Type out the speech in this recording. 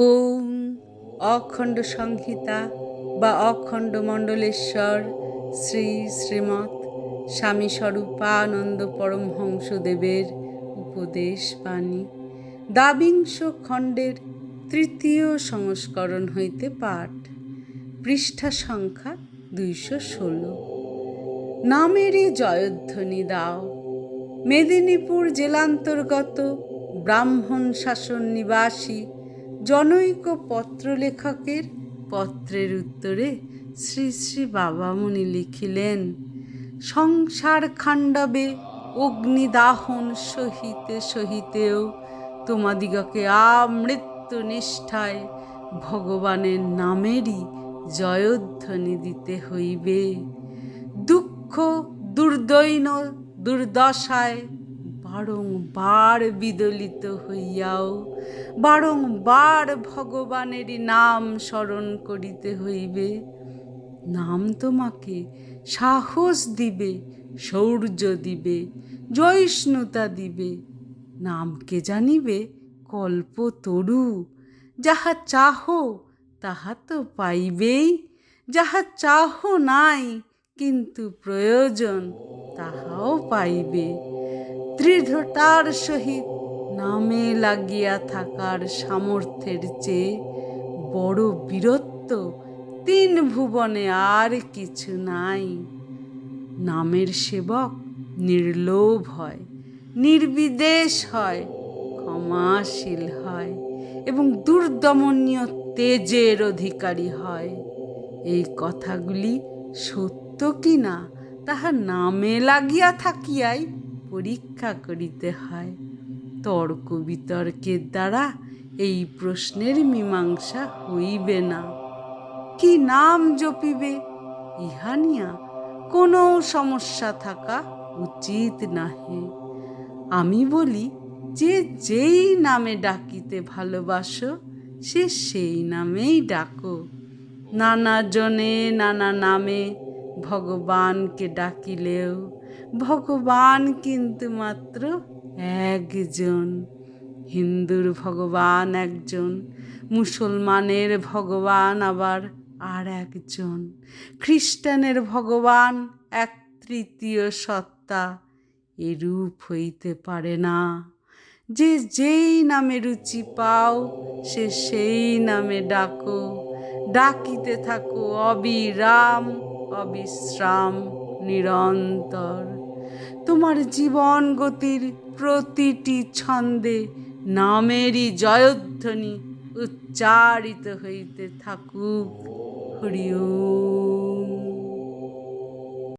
ওম অখণ্ড সংহিতা বা অখণ্ড মণ্ডলেশ্বর শ্রী শ্রীমৎ স্বামী স্বরূপানন্দ পরমহংসদেবের উপদেশ বাণী দাবিংশ খণ্ডের তৃতীয় সংস্করণ হইতে পাঠ, পৃষ্ঠা সংখ্যা দুইশো ষোলো। নামেরই জয়ধ্বনি দাও। মেদিনীপুর জেলান্তর্গত ব্রাহ্মণ শাসন নিবাসী জনৈক পত্রলেখকের পত্রের উত্তরে শ্রী শ্রী বাবামণি লিখিলেন সংসার খাণ্ডবে অগ্নিদাহন সহিতে সহিতেও তোমাদিগকে আমৃত্যু নিষ্ঠায় ভগবানের নামেরই জয়ধ্বনি দিতে হইবে। দুঃখ দুর্দৈন দুর্দশায় বারংবার বিদলিত হইয়াও, বারংবার ভগবানেরই নাম স্মরণ করিতে হইবে। নাম তোমাকে সাহস দিবে, শৌর্য দিবে, জয়ষ্ণুতা দিবে। নামকে জানিবে? কল্প তরু। যাহা চাহ, তাহা তো পাইবেই। যাহা চাহ নাই, কিন্তু প্রয়োজন, তাহাও পাইবে। দৃঢ়তার সহিত নামে লাগিয়া থাকার সামর্থ্যের চেয়ে বড় বীরত্ব তিন ভুবনে আর কিছু নাই। নামের সেবক নির্লোভ হয়, নির্বিদেশ হয়, ক্ষমাশীল হয় এবং দুর্দমনীয় তেজের অধিকারী হয়। এই কথাগুলি সত্য কি না, তাহা নামে লাগিয়া থাকিয়াই পরীক্ষা করিতে হয়। তর্ক বিতর্কের দ্বারা এই প্রশ্নের মীমাংসা হইবে না। কি নাম জপিবে, ইহা নিয়া কোনো সমস্যা থাকা উচিত নাহে। আমি বলি, যে যেই নামে ডাকিতে ভালোবাসো, সে সেই নামেই ডাকো। নানা জনে নানা নামে ভগবানকে ডাকিলেও ভগবান কিন্তু মাত্র একজন। হিন্দুর ভগবান একজন, মুসলমানের ভগবান আবার আর একজন। খ্রিস্টানের ভগবান এক তৃতীয় সত্তা, এরূপ হইতে পারে না। যে যেই নামে রুচি পাও, সে সেই নামে ডাকো। ডাকিতে থাকো অবিরাম। অবিশ্রাম নিরন্তর। তোমার জীবন গতির প্রতিটি ছন্দে নামেরই জয়ধ্বনি উচ্চারিত হইতে থাকুক। হরিও